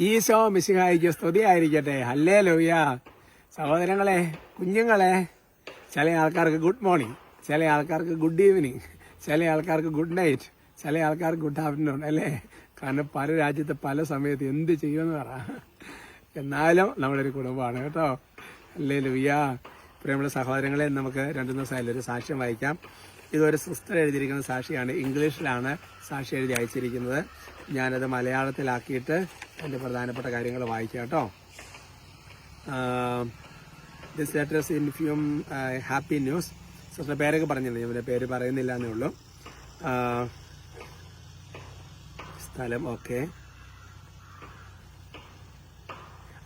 ഈശോ മിശിഹായിക്ക് സ്തുതിയായിരിക്കട്ടെ. ഹല്ലേ ലോയ്യ സഹോദരങ്ങളെ കുഞ്ഞുങ്ങളെ ചില ആൾക്കാർക്ക് ഗുഡ് മോർണിംഗ് ചില ആൾക്കാർക്ക് ഗുഡ് ഈവനിങ് ചില ആൾക്കാർക്ക് ഗുഡ് നൈറ്റ് ചില ആൾക്കാർക്ക് ഗുഡ് ആഫ്റ്റർനൂൺ അല്ലേ? കാരണം പല രാജ്യത്ത് പല സമയത്ത് എന്ത് ചെയ്യുമെന്ന് പറ. എന്നാലും നമ്മുടെ ഒരു കുടുംബമാണ് കേട്ടോ. അല്ലേ ലൂയ പ്രിയമുള്ള സഹോദരങ്ങളെ നമുക്ക് രണ്ടു ദിവസമായാലും ഒരു സാക്ഷ്യം വായിക്കാം. ഇതൊരു സിസ്റ്റർ എഴുതിയിരിക്കുന്ന സാക്ഷിയാണ്. ഇംഗ്ലീഷിലാണ് സാക്ഷി എഴുതി അയച്ചിരിക്കുന്നത്. ഞാനത് മലയാളത്തിലാക്കിയിട്ട് എന്റെ പ്രധാനപ്പെട്ട കാര്യങ്ങൾ വായിക്കാം കേട്ടോ. ദിസ് ലെറ്റേഴ്സ് ഇൻഫ്യൂം ഹാപ്പി ന്യൂസ് സിസ്റ്റർ പേരൊക്കെ പറഞ്ഞില്ല? ഞാൻ പേര് പറയുന്നില്ല എന്നേ ഉള്ളൂ. സ്ഥലം okay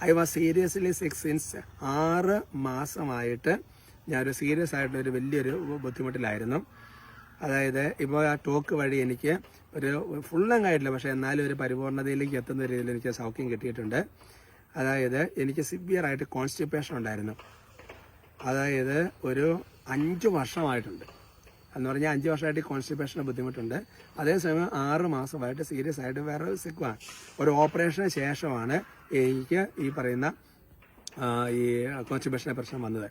I was seriously six ഇൻസ് ആറ് മാസമായിട്ട് ഞാനൊരു സീരിയസ് ആയിട്ടുള്ള ഒരു വലിയൊരു ബുദ്ധിമുട്ടിലായിരുന്നു. അതായത് ഇപ്പോൾ ആ ടോക്ക് വഴി എനിക്ക് ഒരു ഫുള്ളങ് ആയിട്ടില്ല പക്ഷേ എന്നാലും ഒരു പരിപൂർണതയിലേക്ക് എത്തുന്ന രീതിയിൽ എനിക്ക് സൗഖ്യം കിട്ടിയിട്ടുണ്ട്. അതായത് എനിക്ക് സിവിയർ ആയിട്ട് കോൺസ്റ്റിപ്പേഷൻ ഉണ്ടായിരുന്നു. അതായത് ഒരു അഞ്ച് വർഷമായിട്ടുണ്ട്. എന്ന് പറഞ്ഞാൽ അഞ്ച് വർഷമായിട്ട് കോൺസ്റ്റിപ്പേഷന് ബുദ്ധിമുട്ടുണ്ട്. അതേസമയം ആറ് മാസമായിട്ട് സീരിയസ് ആയിട്ട് വേറെ സിക്കുവാണ് ഒരു ഓപ്പറേഷന് ശേഷമാണ് എനിക്ക് ഈ പറയുന്ന ഈ കോൺസ്റ്റിപ്പേഷന്റെ പ്രശ്നം വന്നത്.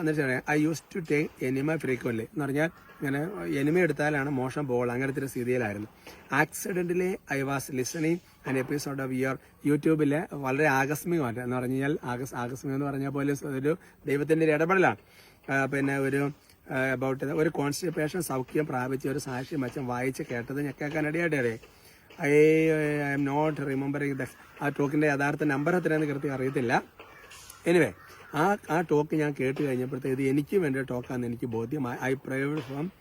എന്നിട്ട് പറയാം I use to take enema frequently എന്ന് പറഞ്ഞാൽ ഇങ്ങനെ എനിമ എടുത്താലാണ് മോശം ബോൾ അങ്ങനത്തെ ഒരു സ്ഥിതിയിലായിരുന്നു. ആക്സിഡന്റിലെ I was listening an episode of your യൂട്യൂബിലെ വളരെ ആകസ്മികമായിട്ട് എന്ന് പറഞ്ഞാൽ ആകസ് ആകസ്മികം എന്ന് പറഞ്ഞാൽ പോലെ ഒരു ദൈവത്തിന്റെ ഒരു ഇടപെടലാണ്. പിന്നെ ഒരു അബൌട്ട് ഒരു കോൺസ്റ്റിപ്പേഷൻ സൗഖ്യം പ്രാപിച്ച ഒരു സാക്ഷി മച്ചം വായിച്ച് കേട്ടത് ഞാൻ കേൾക്കാനിടയായിട്ട് I I am not remembering the ah ടോക്കിന്റെ യഥാർത്ഥ നമ്പർ എത്രയാണെന്ന് കൃത്യം അറിയത്തില്ല. എനിവേ ആ ആ ടോക്ക് ഞാൻ കേട്ട് കഴിഞ്ഞപ്പോഴത്തേക്ക് ഇത് എനിക്ക് വേണ്ട ടോക്കാണെന്ന് എനിക്ക് ബോധ്യമായി. I prayed from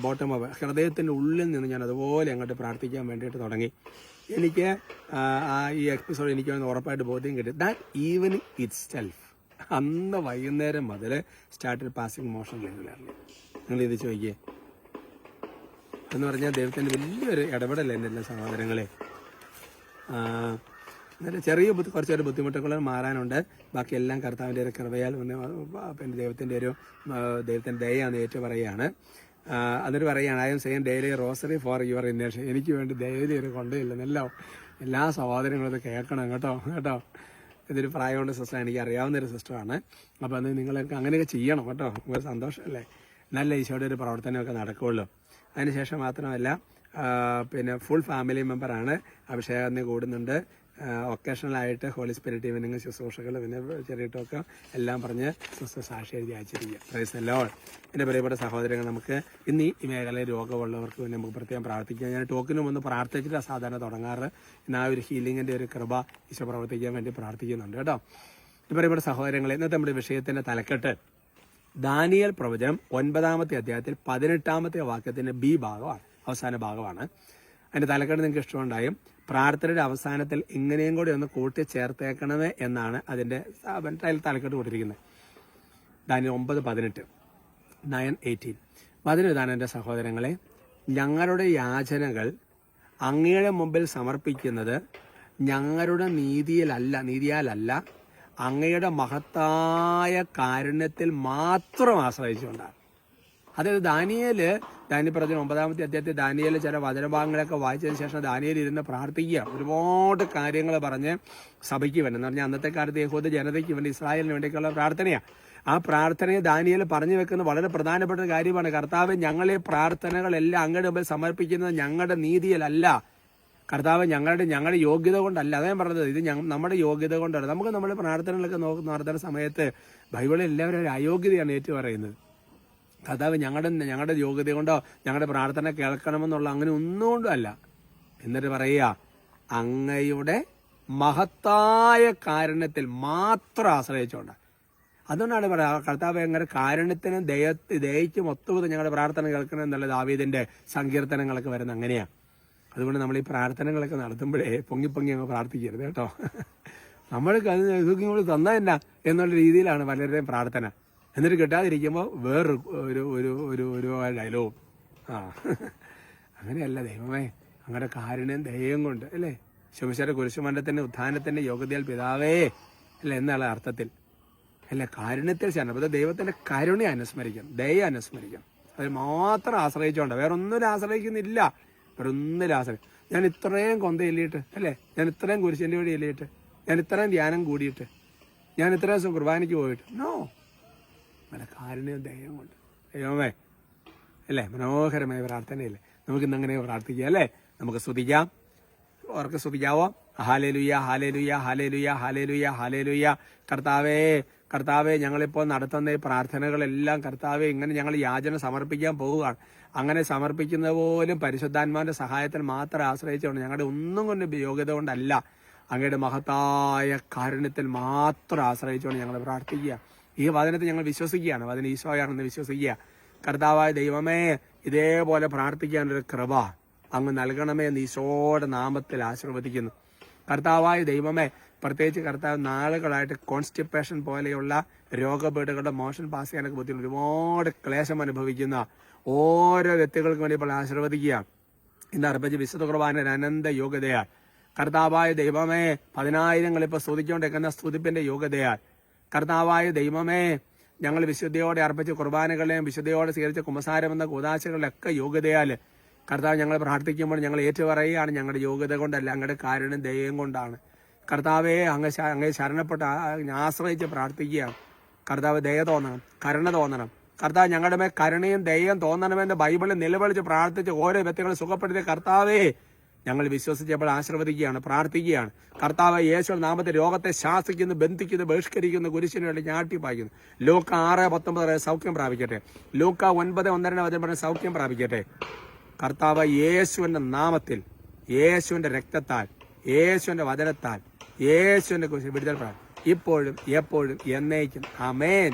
bottom of ഹൃദയത്തിന്റെ ഉള്ളിൽ നിന്ന് ഞാൻ അതുപോലെ അങ്ങോട്ട് പ്രാർത്ഥിക്കാൻ വേണ്ടിയിട്ട് തുടങ്ങി. എനിക്ക് ആ, ഈ എപ്പിസോഡ് എനിക്ക് ഉറപ്പായിട്ട് ബോധ്യം കിട്ടി. ദാറ്റ് ഈവനിങ് ഇറ്റ് സെൽഫ് അന്ന് വൈകുന്നേരം മുതൽ സ്റ്റാർട്ടഡ് പാസിംഗ് മോഷൻ ലെവലാണ് നിങ്ങൾ ഇത് ചോദിക്കേ. എന്ന് പറഞ്ഞാൽ ദൈവത്തിന്റെ വലിയൊരു ഇടപെടലല്ലേ എന്റെ സഹോദരങ്ങളെ. എന്നാലും ചെറിയ ബുദ്ധി കുറച്ചൊരു ബുദ്ധിമുട്ടുകൾ മാറാനുണ്ട്. ബാക്കി എല്ലാം കർത്താവിന്റെ ഒരു കൃപയാൽ പിന്നെ ദൈവത്തിന്റെ ഒരു ദൈവത്തിന്റെ ദയാന്ന് ഏറ്റു പറയുകയാണ് അതൊരു എന്നിട്ട് പറയുകയാണ് I am same daily rosary for your ഇന്നേഷൻ എനിക്ക് വേണ്ടി ഡെയിലി ഒരു കൊണ്ടുമില്ലെന്നല്ലോ എല്ലാ സഹോദരങ്ങളും കേൾക്കണം കേട്ടോ കേട്ടോ. ഇതൊരു പ്രായമുള്ള സിസ്റ്റർ എനിക്ക് അറിയാവുന്ന ഒരു സിസ്റ്ററാണ് അപ്പോൾ അത് നിങ്ങൾക്ക് അങ്ങനെയൊക്കെ ചെയ്യണം കേട്ടോ. ഒരു സന്തോഷമല്ലേ? നല്ല ഈശോയുടെ ഒരു പ്രവർത്തനമൊക്കെ നടക്കുകയുള്ളൂ അതിനുശേഷം മാത്രമല്ല പിന്നെ ഫുൾ ഫാമിലി മെമ്പറാണ് അഭിഷേകത്തിന് കൂടുന്നുണ്ട്. ഒക്കേഷണലായിട്ട് ഹോളി സ്പിരിറ്റ് ഈവനിങ് ശുശ്രൂഷകൾ പിന്നെ ചെറിയ ടോക്ക് എല്ലാം പറഞ്ഞ് സാക്ഷി എഴുതി അയച്ചിരിക്കുക. പ്രൈസ് ലോൾ എന്റെ പ്രിയപ്പെട്ട സഹോദരങ്ങൾ നമുക്ക് ഇന്ന് ഈ മേഖലയിൽ രോഗമുള്ളവർക്ക് പിന്നെ നമുക്ക് പ്രത്യേകം പ്രാർത്ഥിക്കാം. ഞാൻ ടോക്കിനും ഒന്ന് പ്രാർത്ഥിച്ചിട്ടാണ് സാധാരണ തുടങ്ങാറ്. ഇന്ന് ആ ഒരു ഹീലിങ്ങിന്റെ ഒരു കൃപ ഈശോ പ്രവർത്തിക്കാൻ വേണ്ടി പ്രാർത്ഥിക്കുന്നുണ്ട് കേട്ടോ. എന്റെ പ്രിയപ്പെട്ട സഹോദരങ്ങളെ ഇന്നത്തെ നമ്മുടെ വിഷയത്തിന്റെ തലക്കെട്ട്. ദാനിയൽ പ്രവചനം ഒൻപതാമത്തെ അധ്യായത്തിൽ പതിനെട്ടാമത്തെ വാക്യത്തിന്റെ ബി ഭാഗമാണ് അവസാന ഭാഗമാണ്. അതിന്റെ തലക്കെട്ട് നിങ്ങൾക്ക് ഇഷ്ടമുണ്ടായും. പ്രാർത്ഥനയുടെ അവസാനത്തിൽ ഇങ്ങനെയും കൂടി ഒന്ന് കൂട്ടി ചേർത്തേക്കണമേ എന്നാണ് അതിന്റെ അതിൽ തലക്കെട്ട് കൊടുത്തിരിക്കുന്നത്. ദാനിയൽ ഒമ്പത് പതിനെട്ട്. Nine eighteen. പതിനെട്ടാണ് എന്റെ സഹോദരങ്ങളെ ഞങ്ങളുടെ യാചനകൾ അങ്ങയുടെ മുമ്പിൽ സമർപ്പിക്കുന്നത് ഞങ്ങളുടെ നീതിയിലല്ല നീതിയാലല്ല അങ്ങയുടെ മഹത്തായ കാരുണ്യത്തിൽ മാത്രം ആശ്രയിച്ചുകൊണ്ടാണ്. അതായത് ദാനിയേൽ ദാനി പറഞ്ഞ ഒമ്പതാമത്തെ അദ്ദേഹത്തെ ദാനിയയിലെ ചില വചനഭാഗങ്ങളൊക്കെ വായിച്ചതിന് ശേഷം ദാനിയേൽ ഇരുന്ന് പ്രാർത്ഥിക്കുക. ഒരുപാട് കാര്യങ്ങൾ പറഞ്ഞ് സഭയ്ക്ക് വേണ്ടി. എന്ന് പറഞ്ഞാൽ അന്നത്തെ കാലത്ത് യഹൂദ ജനതയ്ക്ക് വേണ്ടി ഇസ്രായേലിന് വേണ്ടിയൊക്കെയുള്ള പ്രാർത്ഥനയാണ് ആ പ്രാർത്ഥനയെ ദാനിയേൽ പറഞ്ഞു വെക്കുന്ന വളരെ പ്രധാനപ്പെട്ട ഒരു കാര്യമാണ്. കർത്താവ് ഞങ്ങളെ പ്രാർത്ഥനകളെല്ലാം അങ്ങയുടെ മുമ്പിൽ സമർപ്പിക്കുന്നത് ഞങ്ങളുടെ നീതിയിലല്ല. കർത്താവ് ഞങ്ങളുടെ ഞങ്ങളുടെ യോഗ്യത കൊണ്ടല്ല. അതേ പറഞ്ഞത്. ഇത് നമ്മുടെ യോഗ്യത കൊണ്ടാണ് നമുക്ക് നമ്മുടെ പ്രാർത്ഥനകളൊക്കെ നോക്കുന്ന നടത്തുന്ന സമയത്ത് ബൈബിളിൽ എല്ലാവരും ഒരു അയോഗ്യതയാണ് ഏറ്റു പറയുന്നത് കർത്താവ് ഞങ്ങളുടെ ഞങ്ങളുടെ യോഗ്യത കൊണ്ടോ ഞങ്ങളുടെ പ്രാർത്ഥന കേൾക്കണമെന്നുള്ള അങ്ങനെ ഒന്നുകൊണ്ടും അല്ല. എന്നിട്ട് പറയുക അങ്ങയുടെ മഹത്തായ കാരണത്തിൽ മാത്രം ആശ്രയിച്ചുകൊണ്ട് അതുകൊണ്ടാണ് പറയാ കർത്താവ് എങ്ങനെ കാരണത്തിന് ദയ ദയയ്ക്കും ഒത്തുവിധം ഞങ്ങളുടെ പ്രാർത്ഥന കേൾക്കണം എന്നുള്ള ദാവീദിന്റെ സങ്കീർത്തനങ്ങളൊക്കെ വരുന്ന അങ്ങനെയാണ് അതുകൊണ്ട് നമ്മൾ ഈ പ്രാർത്ഥനകളൊക്കെ നടത്തുമ്പോഴേ പൊങ്ങി പൊങ്ങി അങ്ങ് പ്രാർത്ഥിക്കരുത് കേട്ടോ. നമ്മൾ ഇതൊക്കെ ഇങ്ങോട്ട് തന്നാ എന്നാ എന്നുള്ള രീതിയിലാണ് പലരുടെയും പ്രാർത്ഥന. എന്നിട്ട് കിട്ടാതിരിക്കുമ്പോൾ വേറൊരു ഒരു ഒരു ഒരു ഒരു ഡയലോഗ് ആ. അങ്ങനെയല്ല ദൈവമേ അങ്ങനെ കാരുണ്യം ദൈവം കൊണ്ട് അല്ലേ? ശുമശര കുരിശുമരണത്തിന്റെ ഉത്ഥാനത്തിന്റെ യോഗ്യതയാൽ പിതാവേ അല്ലേ? എന്നുള്ള അർത്ഥത്തിൽ. അല്ല? കാരുണ്യത്തിൽ ശരണം അത് ദൈവത്തിന്റെ കരുണ അനുസ്മരിക്കണം ദയ അനുസ്മരിക്കണം അതിൽ മാത്രം ആശ്രയിച്ചോണ്ട്. വേറെ ഒന്നും ആശ്രയിക്കുന്നില്ല. വേറെ ആശ്രയിക്കും ആശ്രയം ഞാൻ ഇത്രയും കൊന്ത എല്ലിയിട്ട് അല്ലേ? ഞാൻ ഇത്രയും കുരിശിന്റെ വഴി എല്ലിയിട്ട് ഞാൻ ഇത്രയും ധ്യാനം കൂടിയിട്ട് ഞാൻ ഇത്രയും ദിവസം കുർബാനയ്ക്ക് പോയിട്ട്. നോ നമ്മുടെ കാരുണ്യവും ദൈവം കൊണ്ട് ദൈവമേ. അല്ലേ? മനോഹരമായ പ്രാർത്ഥനയല്ലേ? നമുക്ക് ഇന്ന് അങ്ങനെ പ്രാർത്ഥിക്കാം അല്ലേ? നമുക്ക് സ്തുതിക്കാം. ഓർക്ക് സ്തുതിക്കാവോ? Hallelujah hallelujah hallelujah hallelujah hallelujah കർത്താവേ കർത്താവെ ഞങ്ങളിപ്പോൾ നടത്തുന്ന ഈ പ്രാർത്ഥനകളെല്ലാം കർത്താവെ ഇങ്ങനെ ഞങ്ങൾ യാചന സമർപ്പിക്കാൻ പോവുകയാണ്. അങ്ങനെ സമർപ്പിക്കുന്ന പോലും പരിശുദ്ധാത്മാവിന്റെ സഹായത്തിന് മാത്രം ആശ്രയിച്ചുകൊണ്ട് ഞങ്ങളുടെ ഒന്നും കൊണ്ട് യോഗ്യത കൊണ്ടല്ല അങ്ങയുടെ മഹത്തായ കാരുണ്യത്തിൽ മാത്രം ആശ്രയിച്ചുകൊണ്ട് ഞങ്ങൾ പ്രാർത്ഥിക്കുക. ഈ വചനത്തെ ഞങ്ങൾ വിശ്വസിക്കുകയാണ്. വചന ഈശോയാണെന്ന് വിശ്വസിക്കുക. കർത്താവായ ദൈവമേ ഇതേപോലെ പ്രാർത്ഥിക്കാനൊരു കൃപ അങ്ങ് നൽകണമേ എന്ന് ഈശോയുടെ നാമത്തിൽ ആശീർവദിക്കുന്നു. കർത്താവായ ദൈവമേ പ്രത്യേകിച്ച് കർത്താവ് നാളുകളായിട്ട് കോൺസ്റ്റിപ്പേഷൻ പോലെയുള്ള രോഗപീഠകളുടെ മോഷൻ പാസ് ചെയ്യാനൊക്കെ ബുദ്ധിമുട്ട് ഒരുപാട് ക്ലേശം അനുഭവിക്കുന്ന ഓരോ വ്യക്തികൾക്കും വേണ്ടി ഇപ്പോൾ ആശീർവദിക്കുക. ഇന്ന് അർപ്പിച്ച് വിശുദ്ധ കുർബാന അനന്ത യോഗ്യതയാൽ. കർത്താവായ ദൈവമേ പതിനായിരങ്ങൾ ഇപ്പോൾ സ്തുതിച്ചുകൊണ്ടിരിക്കുന്ന സ്തുതിപ്പിന്റെ യോഗ്യതയാൽ കർത്താവായ ദൈവമേ ഞങ്ങൾ വിശുദ്ധയോടെ അർപ്പിച്ച കുർബാനകളെയും വിശുദ്ധയോടെ സ്വീകരിച്ച കുമ്പസാരമെന്ന കൂതാശകളിലൊക്കെ യോഗ്യതയാൽ കർത്താവ് ഞങ്ങൾ പ്രാർത്ഥിക്കുമ്പോൾ ഞങ്ങൾ ഏറ്റുപറയുകയാണ് ഞങ്ങളുടെ യോഗ്യത കൊണ്ടല്ല അങ്ങയുടെ കാരണം ദൈവം കൊണ്ടാണ്. കർത്താവെ അങ്ങ് ശ- അങ്ങേ ശരണപ്പെട്ട് ആശ്രയിച്ച് പ്രാർത്ഥിക്കുകയാണ്. കർത്താവ് ദയ തോന്നണം കരുണ തോന്നണം. കർത്താവ് ഞങ്ങളുടെ മേൽ കരുണയും ദയം തോന്നണമെന്ന് ബൈബിളിൽ നിലവിളിച്ച് പ്രാർത്ഥിച്ച് ഓരോ വ്യക്തികളെ സുഖപ്പെടുത്തിയ കർത്താവേ ഞങ്ങൾ വിശ്വസിച്ചപ്പോൾ ആശീർവദിക്കുകയാണ് പ്രാർത്ഥിക്കുകയാണ്. കർത്താവ് യേശു നാമത്തെ രോഗത്തെ ശാസിക്കുന്നു ബന്ധിക്കുന്നു ബഹിഷ്കരിക്കുന്നു കുരിശിന് വേണ്ടി ഞാട്ടി പായിക്കുന്നു ലൂക്ക ആറ് പത്തൊമ്പത് വരെ സൗഖ്യം പ്രാപിക്കട്ടെ. ലൂക്ക ഒൻപത് ഒന്നര വചനം പറഞ്ഞ സൗഖ്യം പ്രാപിക്കട്ടെ. കർത്താവ് യേശുവിന്റെ നാമത്തിൽ യേശുവിന്റെ രക്തത്താൽ യേശുവിന്റെ വചനത്താൽ യേശുവിന്റെ കുറിച്ച് വിടുതൽ പ്രാപിക്കും ഇപ്പോഴും എപ്പോഴും എന്നേക്കും. അമേൻ